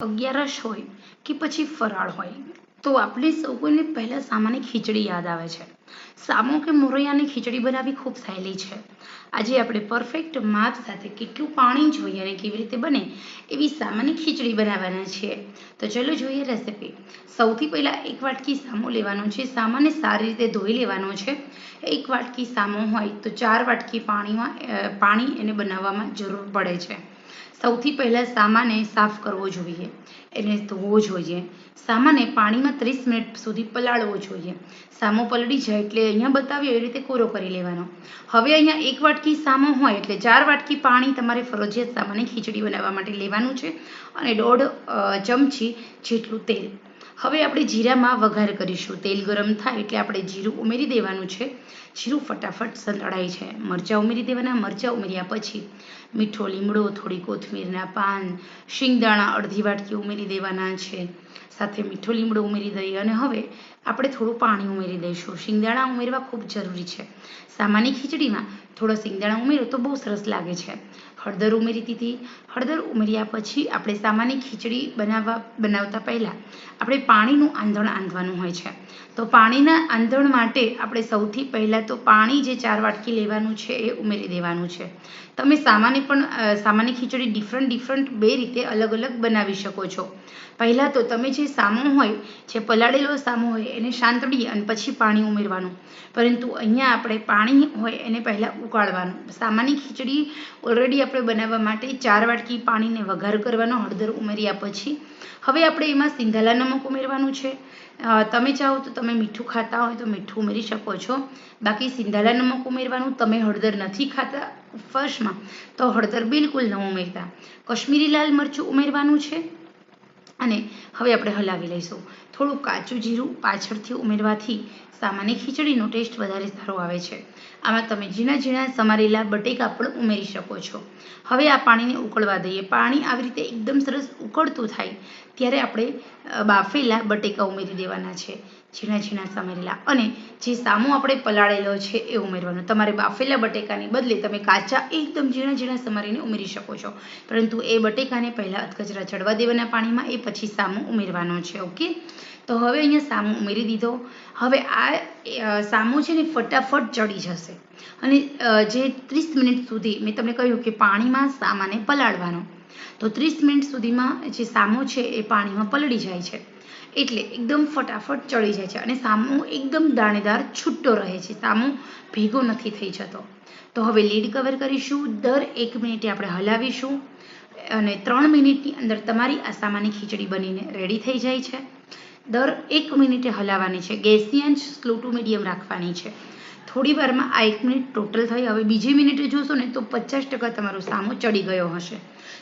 અગિયારસ હોય કે પછી ફરાળ હોય, તો આપણે સૌ કોઈને પહેલાં સામાન્ય ખીચડી યાદ આવે છે. સામો કે મોરૈયાની ખીચડી બનાવવી ખૂબ સહેલી છે. આજે આપણે પરફેક્ટ માપ સાથે કેટલું પાણી જોઈએ અને કેવી રીતે બને એવી સામાન્ય ખીચડી બનાવવાના છીએ. તો ચલો જોઈએ રેસીપી સૌથી પહેલાં એક વાટકી સામો લેવાનો છે. સામાને સારી રીતે ધોઈ લેવાનો છે. એક વાટકી સામો હોય તો ચાર વાટકી પાણીમાં પાણી એને બનાવવામાં જરૂર પડે છે. સૌથી પહેલાં સામાને સાફ કરવો જોઈએ. એને ધોવો જોઈએ. સામાને પાણીમાં ત્રીસ મિનિટ સુધી પલાળવો જોઈએ. સામો પલળી જાય એટલે અહીંયા બતાવ્યો એ રીતે કોરો કરી લેવાનો. હવે અહીંયા એક વાટકી સામો હોય એટલે ચાર વાટકી પાણી તમારે ફરજિયાત સામાને ખીચડી બનાવવા માટે લેવાનું છે અને દોઢ ચમચી જેટલું તેલ. હવે આપણે જીરામાં વઘાર કરીશું. તેલ ગરમ થાય એટલે આપણે જીરું ઉમેરી દેવાનું છે. જીરું ફટાફટ સંતળાય છે. મરચાં ઉમેરી દેવાના. મરચાં ઉમેર્યા પછી મીઠો લીમડો, થોડી કોથમીરના પાન, શિંગદાણા અડધી વાટકી ઉમેરી દેવાના છે. સાથે મીઠો લીમડો ઉમેરી દઈએ અને હવે આપણે થોડું પાણી ઉમેરી દઈશું. શિંગદાણા ઉમેરવા ખૂબ જરૂરી છે. સામાન્ય ખીચડીમાં થોડો શિંગદાણા ઉમેરો તો બહુ સરસ લાગે છે. હળદર ઉમેરી દીધી. હળદર ઉમેર્યા પછી આપણે સામાન્ય ખીચડી બનાવવા, બનાવતા પહેલાં આપણે પાણીનું આંધણ આંધવાનું હોય છે. તો પાણીના આંધણ માટે આપણે સૌથી પહેલાં તો પાણી જે ચાર વાટકી લેવાનું છે એ ઉમેરી દેવાનું છે. તમે સામાન્ય પણ સામાન્ય ખીચડી ડિફરન્ટ ડિફરન્ટ બે રીતે અલગ અલગ બનાવી શકો છો. પહેલાં તો તમે જે સામો હોય, જે પલાળેલો સામો હોય, એને શાંતડી અને પછી પાણી ઉમેરવાનું. પરંતુ અહીંયા આપણે પાણી હોય એને પહેલાં ઉકાળવાનું. સામાન્ય ખીચડી ઓલરેડી આપણે બનાવવા માટે ચાર વાટકી પાણીને વઘાર કરવાનો, હળદર ઉમેર્યા પછી. હવે આપણે એમાં સિંધાલા નમક ઉમેરવાનું છે. તમે ચાહો તો તમે મીઠું ખાતા હોય તો મીઠું ઉમેરી શકો છો. બાકી સિંધાલા નમક ઉમેરવાનું, તમે હળદર નથી ખાતા. ફર્સ્ટમાં, તો હળદર બિલકુલ ન ઉમેરતા. કશ્મીરી લાલ મરચું ઉમેરવાનું છે અને હવે આપણે હલાવી લઈશું. થોડું કાચું જીરું પાછળથી ઉમેરવાથી સામાન્ય ખીચડીનો ટેસ્ટ વધારે સારો આવે છે. આમાં તમે ઝીણા ઝીણા સમારેલા બટેકા પણ ઉમેરી શકો છો. હવે આ પાણીને ઉકળવા દઈએ. પાણી આવી રીતે એકદમ સરસ ઉકળતું થાય, ત્યારે આપણે બાફેલા બટેકા ઉમેરી દેવાના છે. ઝીણા ઝીણા સમારેલા. અને જે સામો આપણે પલાળેલો છે એ ઉમેરવાનો. તમારે બાફેલા બટેકાની બદલે તમે કાચા એકદમ ઝીણા ઝીણા સમારીને ઉમેરી શકો છો. પરંતુ એ બટેકાને પહેલાં અધકચરા ચડવા દેવાના પાણીમાં એ પછી સામો ઉમેરવાનો છે, ઓકે? તો હવે અહીંયા સામો ઉમેરી દીધો. હવે આ સામો છે ને ફટાફટ ચડી જશે. અને જે ત્રીસ મિનિટ સુધી મેં તમને કહ્યું કે પાણીમાં સામાને પલાળવાનો. તો ત્રીસ મિનિટ સુધીમાં જે સામો છે એ પાણીમાં પલળી જાય છે. એટલે એકદમ ફટાફટ ચડી જાય છે અને સામો એકદમ દાણેદાર છૂટો રહે છે. સામો ભેગો નથી થઈ જતો. તો હવે લીડ કવર કરીશું. દર એક મિનિટે આપણે હલાવીશું અને ત્રણ મિનિટની અંદર તમારી આ સામાની ખીચડી બનીને રેડી થઈ જાય છે. દર એક મિનિટે હલાવવાની છે. ગેસની આંચ સ્લો ટુ મીડિયમ રાખવાની છે. થોડી વારમાં આ એક મિનિટ ટોટલ થઈ. હવે બીજી મિનિટે જોશો ને તો પચાસ ટકા તમારો સામો ચડી ગયો હશે.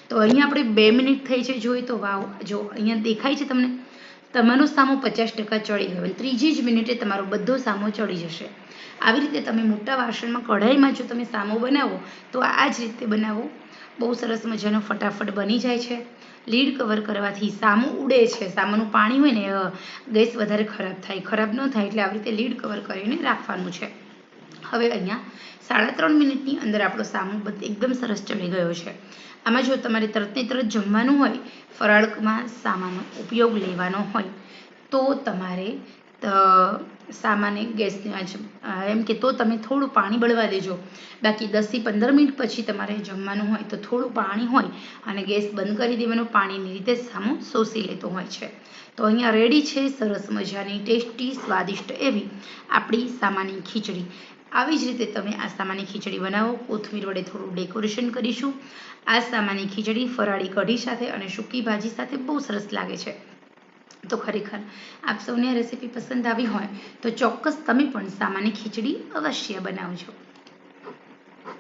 તો અહીંયા આપણે બે મિનિટ થઈ છે. જોઈએ તો વાવ, જો અહીંયા દેખાય છે તમને. તમારો સામો પચાસ ટકા ચડી ગયો. ત્રીજી જ મિનિટે તમારો બધો સામો ચડી જશે. આવી રીતે તમે મોટા વાસણમાં કઢાઈમાં જો તમે સામો બનાવો, તો આ જ રીતે બનાવો. બહુ સરસ મજાનો ફટાફટ બની જાય છે. લીડ કવર કરવાથી સામું ઉડે છે. સામાનું પાણી હોય ને ગેસ વધારે ખરાબ થાય. ખરાબ ન થાય એટલે આવી રીતે લીડ કવર કરીને રાખવાનું છે. હવે અહીંયા સાડા ત્રણ મિનિટની અંદર આપણો સામો એકદમ સરસ ચડી ગયો છે. આમાં જો તમારે તરતને તરત જમવાનું હોય ફરાળમાં સામાનો ઉપયોગ લેવાનો હોય, તો તમારે સામાને ગેસની આંચ એમ કે તો તમે થોડું પાણી બળવા દેજો. બાકી દસથી પંદર મિનિટ પછી તમારે જમવાનું હોય તો થોડું પાણી હોય અને ગેસ બંધ કરી દેવાનું, પાણીની રીતે સામો શોષી લેતો હોય છે. તો અહીંયા રેડી છે, સરસ મજાની, ટેસ્ટી, સ્વાદિષ્ટ એવી આપણી સામાની ખીચડી. આવી જ રીતે તમે આ સામાન્ય ખીચડી બનાવો. કોથમીર વડે થોડું ડેકોરેશન કરીશું. આ સામાન્ય ખીચડી ફરાળી કઢી સાથે અને સૂકી ભાજી સાથે બહુ સરસ લાગે છે. તો ખરેખર આપ સૌને રેસીપી પસંદ આવી હોય તો ચોક્કસ તમે પણ સામાન્ય ખીચડી અવશ્ય બનાવજો.